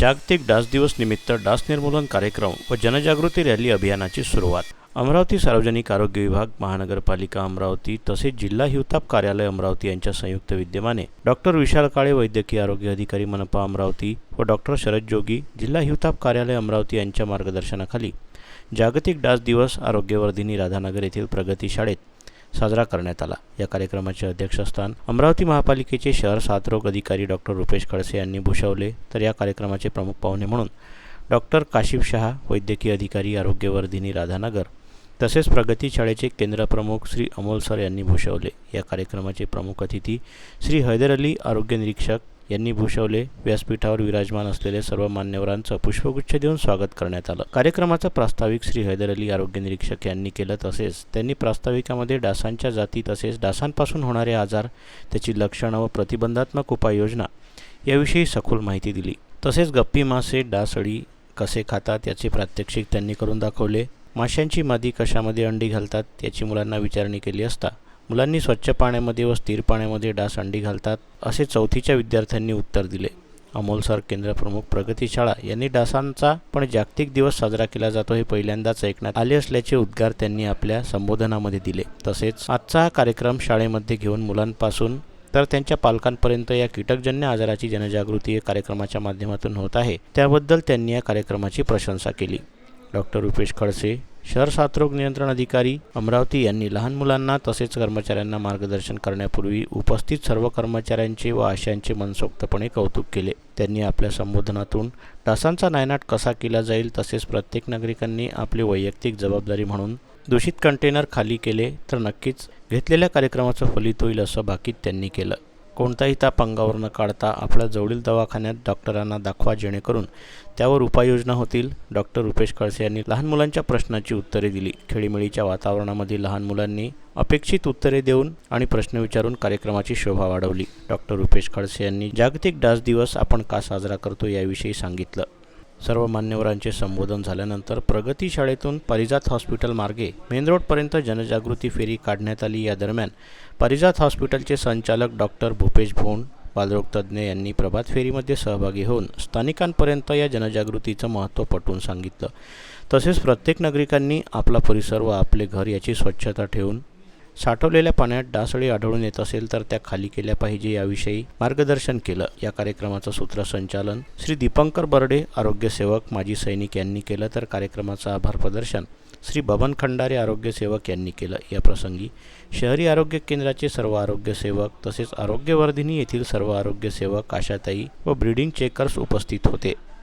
जागतिक डास दिवस निमित्त डास निर्मूलन कार्यक्रम व जनजागृती रॅली अभियानाची सुरुवात. अमरावती सार्वजनिक आरोग्य विभाग महानगरपालिका अमरावती तसेच जिल्हा हिवताप कार्यालय अमरावती यांच्या संयुक्त विद्यमाने डॉक्टर विशाल काळे वैद्यकीय आरोग्य अधिकारी मनपा अमरावती व डॉक्टर शरद जोगी जिल्हा हिवताप कार्यालय अमरावती यांच्या मार्गदर्शनाखाली जागतिक डास दिवस आरोग्यवर्धिनी राधानगर येथील प्रगती शाळेत साजरा करण्यात आला. या कार्यक्रमाचे अध्यक्षस्थान अमरावती महापालिकेचे शहर साथरोग अधिकारी डॉक्टर रुपेश खडसे यांनी भूषवले. तर या कार्यक्रमाचे प्रमुख पाहुणे म्हणून डॉक्टर काशिफ शहा वैद्यकीय अधिकारी आरोग्यवर्धिनी राधानगर तसेच प्रगती शाळेचे केंद्रप्रमुख श्री अमोल सर यांनी भूषवले. या कार्यक्रमाचे प्रमुख अतिथी श्री हैदर अली आरोग्य निरीक्षक यांनी भूषवले. व्यासपीठावर विराजमान असलेले सर्व मान्यवरांचं पुष्पगुच्छ देऊन स्वागत करण्यात आलं. कार्यक्रमाचं प्रास्ताविक श्री हैदर अली आरोग्य निरीक्षक यांनी केलं तसेच त्यांनी प्रास्ताविकामध्ये डासांच्या जाती तसेच डासांपासून होणारे आजार त्याची लक्षणं व प्रतिबंधात्मक उपाययोजना याविषयी सखोल माहिती दिली. तसेच गप्पी मासे डासळी कसे खातात याचे प्रात्यक्षिक त्यांनी करून दाखवले. माशांची मादी कशामध्ये अंडी घालतात याची मुलांना विचारणी केली असता मुलांनी स्वच्छ पाण्यामध्ये व स्थिर पाण्यामध्ये डास अंडी घालतात असे चौथीच्या विद्यार्थ्यांनी उत्तर दिले. अमोल सर केंद्रप्रमुख प्रगती शाळा यांनी डासांचा पण जागतिक दिवस साजरा केला जातो हे पहिल्यांदाच ऐकण्यात आले असल्याचे उद्गार त्यांनी आपल्या संबोधनामध्ये दिले. तसेच आजचा हा कार्यक्रम शाळेमध्ये घेऊन मुलांपासून तर त्यांच्या पालकांपर्यंत या कीटकजन्य आजाराची जनजागृती या कार्यक्रमाच्या माध्यमातून होत आहे. त्याबद्दल त्यांनी या कार्यक्रमाची प्रशंसा केली. डॉक्टर रुपेश खडसे शहर साथरोग नियंत्रण अधिकारी अमरावती यांनी लहान मुलांना तसेच कर्मचाऱ्यांना मार्गदर्शन करण्यापूर्वी उपस्थित सर्व कर्मचाऱ्यांचे व आशयांचे मनसोक्तपणे कौतुक केले. त्यांनी आपल्या संबोधनातून डासांचा नायनाट कसा केला जाईल तसेच प्रत्येक नागरिकांनी आपली वैयक्तिक जबाबदारी म्हणून दूषित कंटेनर खाली केले तर नक्कीच घेतलेल्या कार्यक्रमाचं फलित होईल असं भाकीत त्यांनी केलं. कोणताही ताप अंगावर न काढता आपल्या जवळील दवाखान्यात डॉक्टरांना दाखवा जेणेकरून त्यावर उपाययोजना होतील. डॉक्टर रुपेश कळसे यांनी लहान मुलांच्या प्रश्नाची उत्तरे दिली. खेळीमेळीच्या वातावरणामध्ये लहान मुलांनी अपेक्षित उत्तरे देऊन आणि प्रश्न विचारून कार्यक्रमाची शोभा वाढवली. डॉक्टर रुपेश खडसे यांनी जागतिक डास दिवस आपण का साजरा करतो याविषयी सांगितलं. सर्व मान्यवरांचे संबोधन झाल्यानंतर प्रगती शाळेतून पारिजात हॉस्पिटल मार्गे मेन रोडपर्यंत जनजागृती फेरी काढण्यात आली. या दरम्यान पारिजात हॉस्पिटलचे संचालक डॉक्टर भूपेश भोंड बालरोग तज्ज्ञ यांनी प्रभात फेरीमध्ये सहभागी होऊन स्थानिकांपर्यंत या जनजागृतीचं महत्त्व पटवून सांगितलं. तसेच प्रत्येक नागरिकांनी आपला परिसर व आपले घर याची स्वच्छता ठेवून साठवलेल्या पाण्यात डासळी आढळून येत असेल तर त्या खाली केल्या पाहिजे याविषयी मार्गदर्शन केलं. या कार्यक्रमाचं सूत्रसंचालन श्री दीपंकर बर्डे आरोग्यसेवक माजी सैनिक यांनी केलं. तर कार्यक्रमाचं आभार प्रदर्शन श्री बबन खंडारे आरोग्यसेवक यांनी केलं. या प्रसंगी शहरी आरोग्य केंद्राचे सर्व आरोग्यसेवक तसेच आरोग्यवर्धिनी येथील सर्व आरोग्यसेवक आशाताई व ब्रीडिंग चेकर्स उपस्थित होते.